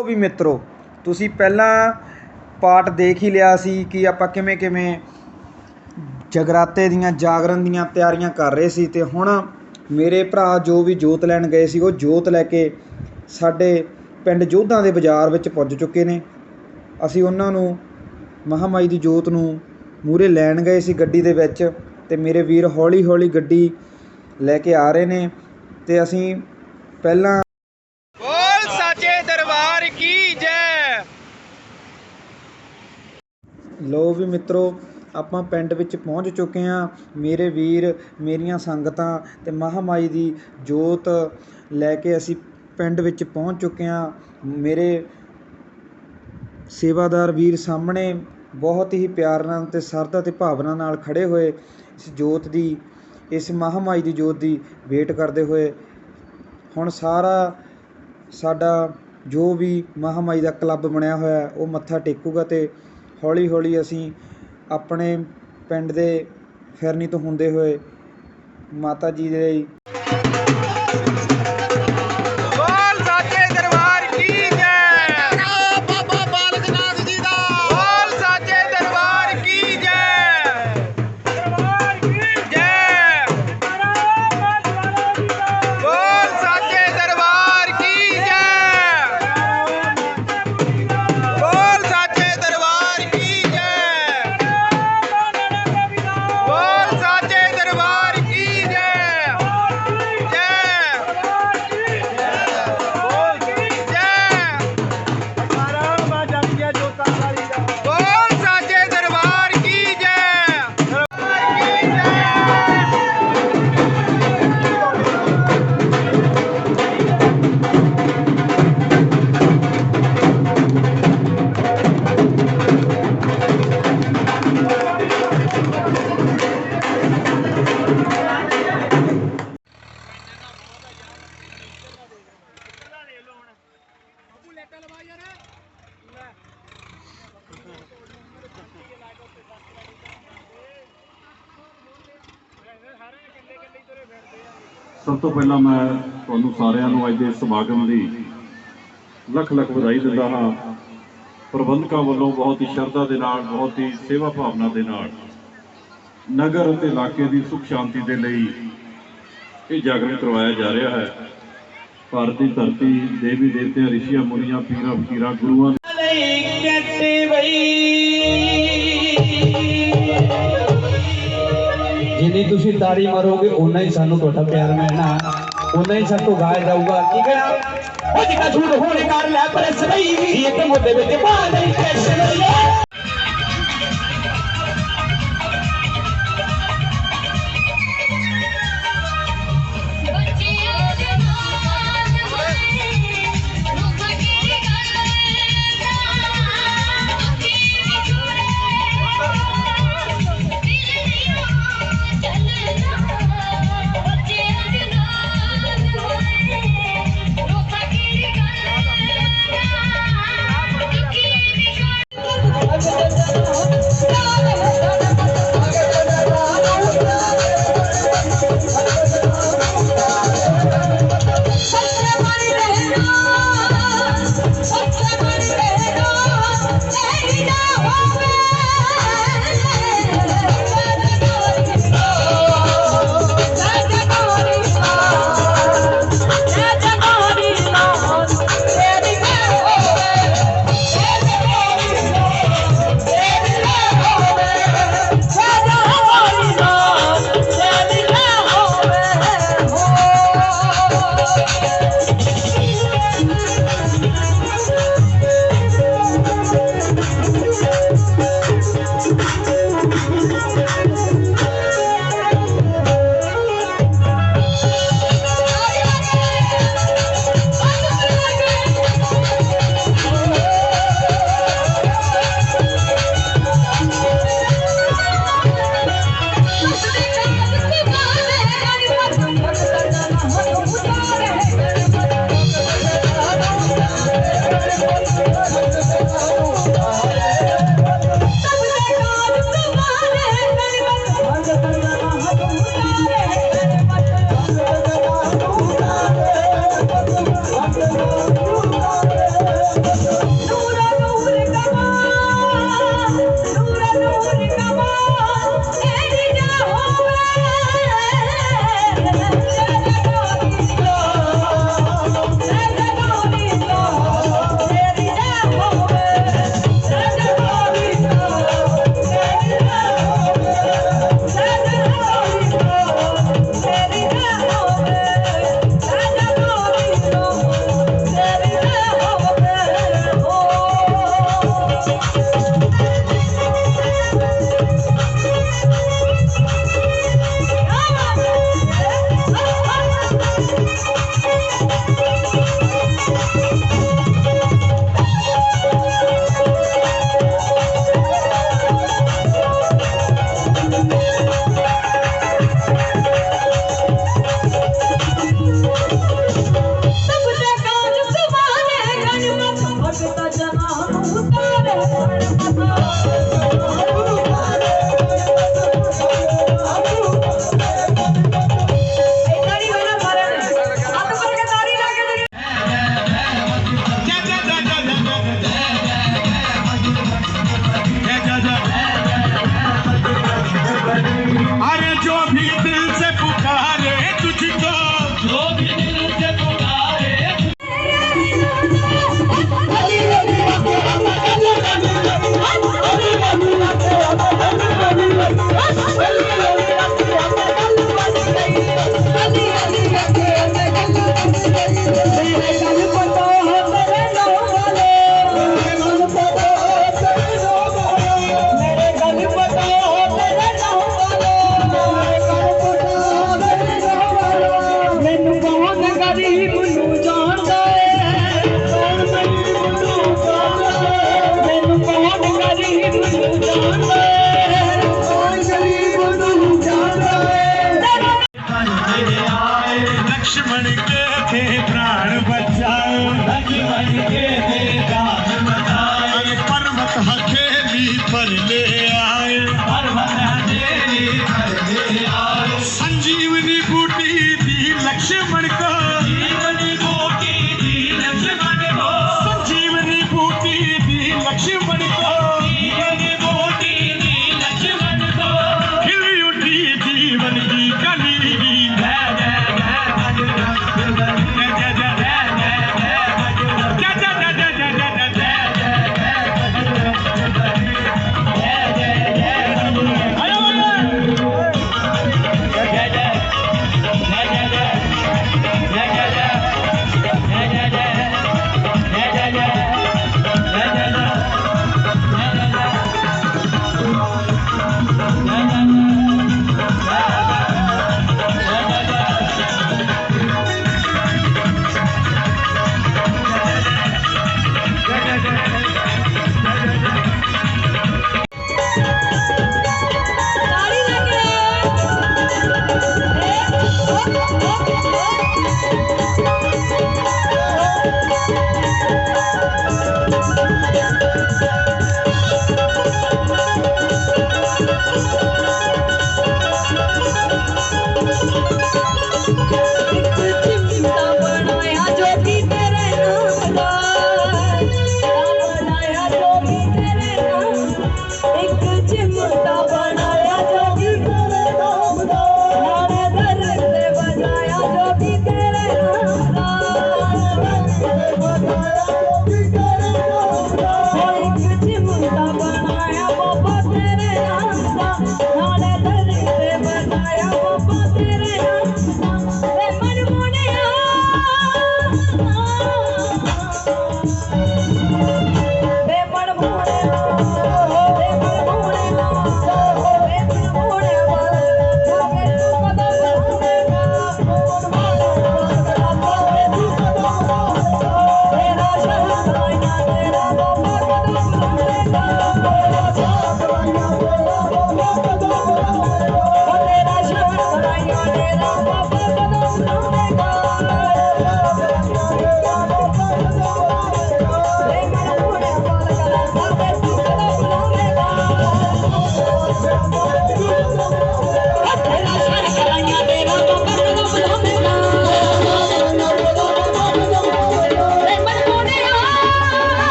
ਉਹ ਵੀ ਮਿੱਤਰੋ, ਤੁਸੀਂ ਪਹਿਲਾਂ ਪਾਰਟ ਦੇਖ ਹੀ ਲਿਆ ਸੀ ਕਿ ਆਪਾਂ ਕਿਵੇਂ ਕਿਵੇਂ ਜਗਰਾਤੇ ਦੀਆਂ ਜਾਗਰਣ ਦੀਆਂ ਤਿਆਰੀਆਂ ਕਰ ਰਹੇ ਸੀ ਤੇ ਹੁਣ ਮੇਰੇ ਭਰਾ ਜੋ ਵੀ ਜੋਤ ਲੈਣ ਗਏ ਸੀ, ਉਹ ਜੋਤ ਲੈ ਕੇ ਸਾਡੇ ਪਿੰਡ ਜੋਧਾਂ ਦੇ ਬਾਜ਼ਾਰ ਵਿੱਚ ਪੁੱਜ ਚੁੱਕੇ ਨੇ। ਅਸੀਂ ਉਹਨਾਂ ਨੂੰ, ਮਹਾਮਾਈ ਦੀ ਜੋਤ ਨੂੰ ਮੂਰੇ ਲੈਣ ਗਏ ਸੀ ਗੱਡੀ ਦੇ ਵਿੱਚ ਤੇ ਮੇਰੇ ਵੀਰ ਹੌਲੀ ਹੌਲੀ ਗੱਡੀ ਲੈ ਕੇ ਆ ਰਹੇ ਨੇ ਤੇ ਅਸੀਂ ਪਹਿਲਾਂ ਬੋਲ ਸਾਚੇ ਦਰਬਾਰ ਕੀ ਜੈ ਲੋ ਵੀ ਮਿੱਤਰੋ, ਆਪਾਂ ਪਿੰਡ ਵਿੱਚ ਪਹੁੰਚ ਚੁੱਕੇ ਹਾਂ। ਮੇਰੇ ਵੀਰ, ਮੇਰੀਆਂ ਸੰਗਤਾਂ ਅਤੇ ਮਹਾਮਾਈ ਦੀ ਜੋਤ ਲੈ ਕੇ ਅਸੀਂ ਪਿੰਡ ਵਿੱਚ ਪਹੁੰਚ ਚੁੱਕੇ ਹਾਂ। ਮੇਰੇ ਸੇਵਾਦਾਰ ਵੀਰ ਸਾਹਮਣੇ ਬਹੁਤ ਹੀ ਪਿਆਰ ਨਾਲ ਤੇ ਸਰਦਾ ਤੇ ਭਾਵਨਾ ਨਾਲ ਖੜੇ ਹੋਏ ਇਸ ਜੋਤ ਦੀ, ਇਸ ਮਹਾਮਾਈ ਦੀ ਜੋਤ ਦੀ ਵੇਟ ਕਰਦੇ ਹੋਏ। ਹੁਣ ਸਾਰਾ ਸਾਡਾ ਜੋ ਵੀ ਮਹਾਮਾਈ ਦਾ ਕਲੱਬ ਬਣਿਆ ਹੋਇਆ, ਉਹ ਮੱਥਾ ਟੇਕੂਗਾ ਤੇ ਹੌਲੀ ਹੌਲੀ ਅਸੀਂ ਆਪਣੇ ਪਿੰਡ ਦੇ ਫਿਰਨੀ ਤੋਂ ਹੁੰਦੇ ਹੋਏ ਮਾਤਾ ਜੀ ਦੇ ਤੋਂ ਪਹਿਲਾਂ ਮੈਂ ਤੁਹਾਨੂੰ ਸਾਰਿਆਂ ਨੂੰ ਅੱਜ ਦੇ ਸਮਾਗਮ ਦੀ ਲੱਖ ਲੱਖ ਵਧਾਈ ਦਿੰਦਾ ਹਾਂ। ਪ੍ਰਬੰਧਕਾਂ ਵੱਲੋਂ ਬਹੁਤ ਹੀ ਸ਼ਰਧਾ ਦੇ ਨਾਲ, ਬਹੁਤ ਹੀ ਸੇਵਾ ਭਾਵਨਾ ਦੇ ਨਾਲ ਨਗਰ ਅਤੇ ਇਲਾਕੇ ਦੀ ਸੁਖ ਸ਼ਾਂਤੀ ਦੇ ਲਈ ਇਹ ਜਾਗਰਣ ਕਰਵਾਇਆ ਜਾ ਰਿਹਾ ਹੈ। ਭਾਰਤ ਦੀ ਧਰਤੀ ਦੇਵੀ ਦੇਵਤਿਆਂ, ਰਿਸ਼ੀਆਂ, ਮੁਨੀਆਂ, ਪੀਰਾਂ, ਫਕੀਰਾਂ, ਗੁਰੂਆਂ ਜਿੰਨੀ ਤੁਸੀਂ ਤਾੜੀ ਮਾਰੋਗੇ ਉਨਾ ਹੀ ਸਾਨੂੰ ਤੁਹਾਡਾ ਪਿਆਰ ਮਿਲਣਾ। ਉਨਾ ਹੀ ਸਾਨੂੰ ਗਾਇਆ ਜਾਊਗਾ। ਕੀ ਕਹਿਣਾ ਉਹ ਜਿੱਕਾ ਝੂਠ ਹੋਣੇ ਕਰ ਲੈ, ਪਰ ਸਹੀ ਇੱਕ ਮੁੱਦੇ ਵਿੱਚ ਬਾਹਰ ਨਹੀਂ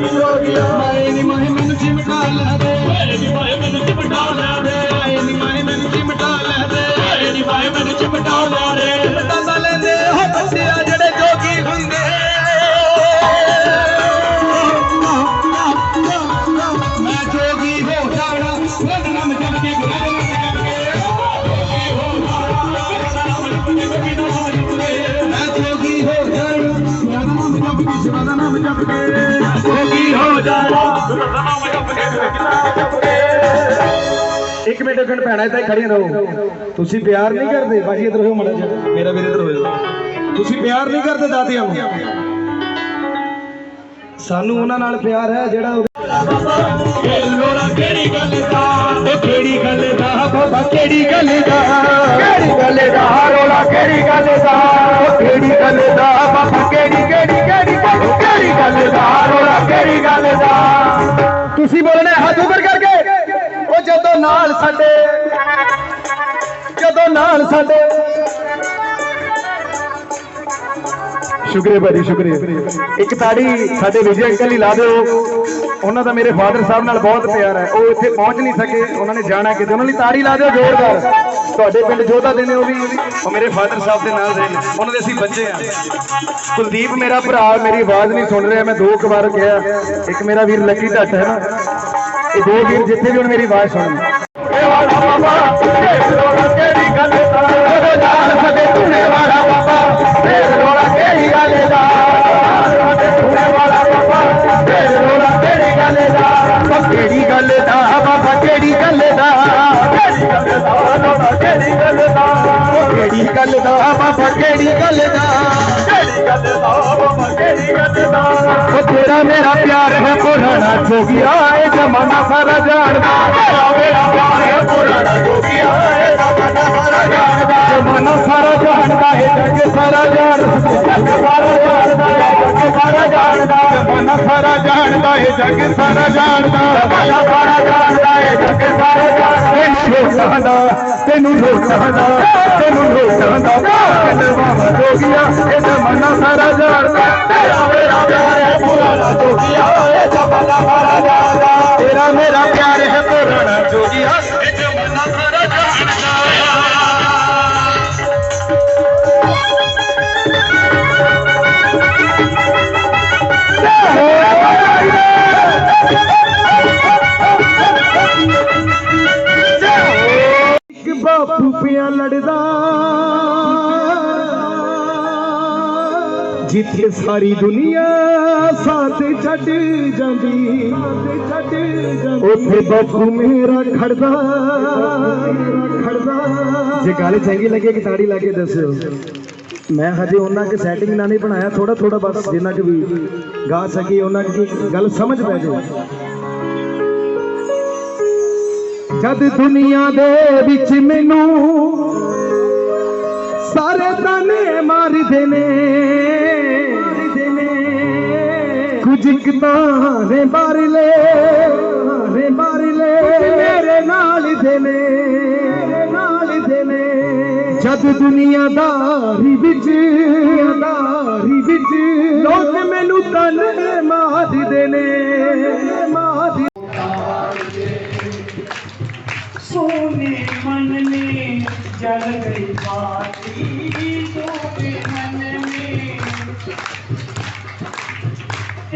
ਮਾਏ ਨੀ ਮਾਏ ਮੈਨੂੰ ਚਿਮਟਾ ਲੈ ਦੇ। ਮਾਏ ਨੀ ਮਾਏ ਮੈਨੂੰ ਚਿਮਟਾ ਲੈ ਦੇ। ਮਾਏ ਨੀ ਮਾਏ ਮੈਨੂੰ ਚਿਮਟਾ ਲੈ ਦੇ। ਮਾਏ ਨੀ ਮਾਏ ਮੈਨੂੰ ਚਿਮਟਾ ਲੈ ਦੇ। ਚਿਮਟਾ ਲੈਂਦੇ ਹੋ ਬੱਚਿਆ ਜਿਹੜੇ ਜੋਗੀ ਹੁੰਦੇ। ਮੈਂ ਜੋਗੀ ਹੋ ਜਾਣਾ। ਉਹਦਾ ਨਾਮ ਜਪ ਕੇ ਗੁਰੂ ਦਾ ਨਾਮ ਜਪ ਕੇ। ਮੈਂ ਜੋਗੀ ਹੋ ਜਾਣਾ। ਨਾਮ ਜਪ ਕੇ ਸ਼ਿਵਾ ਦਾ ਨਾਮ ਜਪ ਕੇ। ਜੋਗੀ ਹੋ ਜਾਣਾ ਇੱਕ ਮਿੰਟ ਖੰਡ ਭੈਣਾ ਇੱਥੇ ਖੜੀਆਂ ਰਹੋ। ਤੁਸੀਂ ਪਿਆਰ ਨਹੀਂ ਕਰਦੇ ਬਾਜੀ ਇਧਰ ਹੋਇਓ ਮੜਾ ਜਿਹਾ। ਮੇਰਾ ਵੀਰ ਇਧਰ ਹੋਇਓ ਤੁਸੀਂ ਪਿਆਰ ਨਹੀਂ ਕਰਦੇ ਦਾਤਿਆਂ ਨੂੰ? ਸਾਨੂੰ ਉਹਨਾਂ ਨਾਲ ਪਿਆਰ ਹੈ ਜਿਹੜਾ ਲੋੜਾ ਕਿਹੜੀ ਗੱਲ ਦਾ? ਉਹ ਕਿਹੜੀ ਗੱਲ ਦਾ? ਬਾਬਾ ਕਿਹੜੀ ਗੱਲ ਦਾ? ਕਿਹੜੀ ਗੱਲ ਦਾ? ਰੋਲਾ ਕਿਹੜੀ ਗੱਲ ਦਾ? ਉਹ ਕਿਹੜੀ ਗੱਲ ਦਾ? ਬਾਬਾ ਕਿਹੜੀ ਕਿਹੜੀ ਕਿਹੜੀ ਗੱਲ ਦਾ, ਰੋਲਾ ਕਿਹੜੀ ਗੱਲ ਦਾ। ਤੁਸੀਂ ਬੋਲਣੇ ਹੱਥ ਉੱਪਰ ਕਰਕੇ। ਉਹ ਜਦੋਂ ਨਾਲ ਸਾਡੇ, ਜਦੋਂ ਨਾਲ ਸਾਡੇ। ਸ਼ੁਕਰੀਆ ਭਾਜੀ, ਸ਼ੁਕਰੀਆ। ਇੱਕ ਤਾੜੀ ਸਾਡੇ ਵਿਜੇ ਅੰਕਲ ਹੀ ਲਾ ਦਿਓ। ਉਹਨਾਂ ਦਾ ਮੇਰੇ ਫਾਦਰ ਸਾਹਿਬ ਨਾਲ ਬਹੁਤ ਪਿਆਰ ਹੈ। ਉਹ ਇੱਥੇ ਪਹੁੰਚ ਨਹੀਂ ਸਕੇ। ਉਹਨਾਂ ਨੇ ਜਾਣਾ ਕਿਤੇ। ਉਹਨਾਂ ਲਈ ਤਾੜੀ ਲਾ ਦਿਓ ਜ਼ੋਰਦਾਰ। ਤੁਹਾਡੇ ਪਿੰਡ ਜੋਧਾ ਦੇ ਨੇ ਉਹ ਵੀ। ਉਹ ਮੇਰੇ ਫਾਦਰ ਸਾਹਿਬ ਦੇ ਨਾਲ ਰਹੇ ਉਹਨਾਂ ਦੇ ਅਸੀਂ ਬੱਚੇ ਆ ਕੁਲਦੀਪ ਮੇਰਾ ਭਰਾ, ਮੇਰੀ ਆਵਾਜ਼ ਨਹੀਂ ਸੁਣ ਰਿਹਾ। ਮੈਂ ਦੋ ਕੁ ਵਾਰ ਕਿਹਾ। ਇੱਕ ਮੇਰਾ ਵੀਰ ਲੱਕੀ ਢੱਟ ਹੈ ਨਾ। ਇਹ ਦੋ ਵੀਰ ਜਿੱਥੇ ਵੀ ਹੁਣ ਮੇਰੀ ਆਵਾਜ਼ ਸੁਣਨ। ਕਿਹੜੀ ਗੱਲ ਬਾਬਾ। ਫੇਰ ਰੋਲਾ ਕਿਹੜੀ ਗੱਲ ਦਾ ਸਾਡੇ ਵਾਲਾ ਬਾਬਾ ਫੇਰ ਰੋਲਾ ਕਿਹੜੀ ਗੱਲ ਦਾ ਉਹ ਕਿਹੜੀ ਗੱਲ ਦਾ ਬਾਬਾ ਕਿਹੜੀ ਗੱਲ ਦਾ ਕਿਹੜੀ ਗੱਲ ਦਾ ਰੋਲਾ ਕਿਹੜੀ ਗੱਲ ਦਾ ਉਹ ਕਿਹੜੀ ਗੱਲ ਦਾ ਬਾਬਾ ਕਿਹੜੀ ਗੱਲ ਦਾ ਕਿਹੜੀ ਗੱਲ ਦਾ ਬਾਬਾ ਕਿਹੜੀ معنيٰ سارا جان جڳا جان سارا جان سارا جاندار معنيٰ سارا جاندي سارا جاندار معنيٰ هارا جان جڳ سا تون هو تون هو من هارا جان ਜਿੱਥੇ ਸਾਰੀ ਦੁਨੀਆ ਸਾਥ ਛੱਡ ਜਾਂਦੀ। ਉੱਥੇ ਬਾਪੂ ਮੇਰਾ ਖੜਦਾ। ਖੜਦਾ ਜੇ ਗੱਲ ਚੰਗੀ ਲੱਗੇ ਕਿ ਤਾੜੀ ਲਾ ਕੇ ਦੱਸਿਓ। ਮੈਂ ਹਜੇ ਉਹਨਾਂ ਕੇ ਸੈਟਿੰਗ ਨਾਲ ਨਹੀਂ ਬਣਾਇਆ ਥੋੜਾ ਥੋੜਾ ਬਸ ਜਿੰਨਾ ਕਿ ਵੀ ਗਾ ਸਕੀ, ਉਹਨਾਂ ਕੀ ਗੱਲ ਸਮਝ ਪੈ ਜਾਏ ਜਦ ਦੁਨੀਆ ਦੇ ਵਿੱਚ ਮੈਨੂੰ ਸਾਰੇ ਤਾਨੇ ਮਾਰਦੇ ਨੇ ਸਿੱਕਤਾ ਨੇ ਮਾਰ ਲੈ ਨੇ ਮਾਰ ਲੈ। ਮੇਰੇ ਨਾਲ ਦੇ ਨੇ ਨਾਲ ਦੇ ਨੇ। ਜਦ ਦੁਨੀਆਦਾਰੀ ਵਿੱਚ ਦੁਨੀਆਦਾਰੀ ਵਿੱਚ ਲੋਕ ਮੈਨੂੰ ਤਨ ਮਾਰਦੇ ਨੇ। ਮਾਰਦੇ ਸੋਨੇ ਮਨ ਨੇ ਜਲ ਗਈ ਬਾਤੀ। ਸੋਨੇ ਮਨ ਨੇ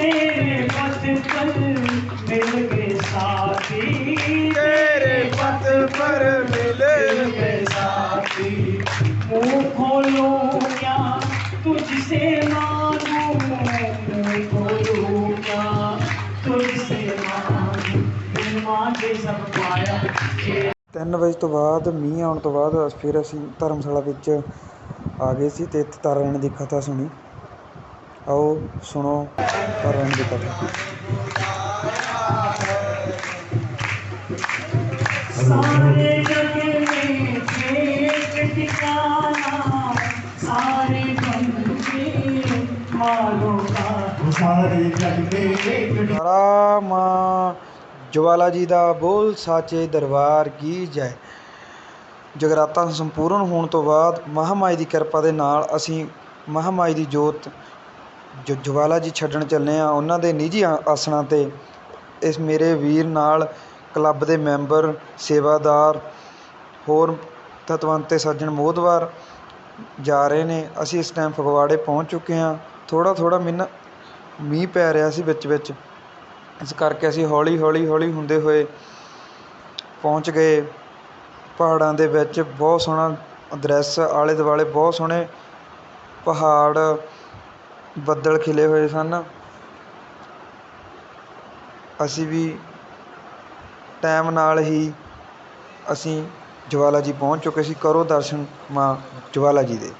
तेरे पथ पर मिल गए साथी तेरे पथ पर मिल गए साथी मुंह खोलो क्या तुझसे मांगू मुंह खोलो क्या तुझसे मांगू बिन मांगे सब पाया ये 3 ਵਜੇ ਤੋਂ ਬਾਅਦ ਮੀਂਹ ਆਉਣ ਤੋਂ ਬਾਅਦ ਫਿਰ ਅਸੀਂ ਧਰਮਸ਼ਾਲਾ ਵਿੱਚ ਆ ਗਏ ਸੀ ਤੇ ਇੱਥੇ ਤਾਰਾ ਰਾਣੀ ਦੀ ਕਥਾ ਸੁਣੀ ਆਓ ਸੁਣੋ ਕਰਨ ਦੀ ਕਥਾ। ਸਾਰੇ ਜਵਾਲਾ ਜੀ ਦਾ ਬੋਲ ਸਾਚੇ ਦਰਬਾਰ ਕੀ ਜੈ। ਜਗਰਾਤਾ ਸੰਪੂਰਨ ਹੋਣ ਤੋਂ ਬਾਅਦ ਮਹਾਮਾਈ ਦੀ ਕਿਰਪਾ ਦੇ ਨਾਲ ਅਸੀਂ ਮਹਾਮਾਈ ਦੀ ਜੋਤ ਜ ਜਵਾਲਾ ਜੀ ਛੱਡਣ ਚੱਲੇ ਹਾਂ ਉਹਨਾਂ ਦੇ ਨਿੱਜੀ ਆ- ਆਸਣਾਂ ਤੇ ਇਸ ਮੇਰੇ ਵੀਰ ਨਾਲ ਕਲੱਬ ਦੇ ਮੈਂਬਰ, ਸੇਵਾਦਾਰ, ਹੋਰ ਤਤਵੰਤੇ ਸੱਜਣ ਮੋਹਦਵਾਰ ਜਾ ਰਹੇ ਨੇ। ਅਸੀਂ ਇਸ ਟਾਈਮ ਫਗਵਾੜੇ ਪਹੁੰਚ ਚੁੱਕੇ ਹਾਂ। ਥੋੜ੍ਹਾ ਥੋੜ੍ਹਾ ਮਿੰਨ, ਮੀਂਹ ਪੈ ਰਿਹਾ ਸੀ ਵਿੱਚ ਵਿੱਚ ਇਸ ਕਰਕੇ ਅਸੀਂ ਹੌਲੀ ਹੌਲੀ ਹੌਲੀ ਹੁੰਦੇ ਹੋਏ ਪਹੁੰਚ ਗਏ। ਪਹਾੜਾਂ ਦੇ ਵਿੱਚ ਬਹੁਤ ਸੋਹਣਾ ਦ੍ਰਿਸ਼ ਆਲੇ ਦੁਆਲੇ ਬਹੁਤ ਸੋਹਣੇ ਪਹਾੜ ਬੱਦਲ ਖਿਲੇ ਹੋਏ ਸਨ। ਅਸੀਂ ਵੀ ਟਾਈਮ ਨਾਲ ਹੀ ਅਸੀਂ ਜਵਾਲਾ ਜੀ ਪਹੁੰਚ ਚੁੱਕੇ ਸੀ। ਕਰੋ ਦਰਸ਼ਨ ਮਾਂ ਜਵਾਲਾ ਜੀ ਦੇ।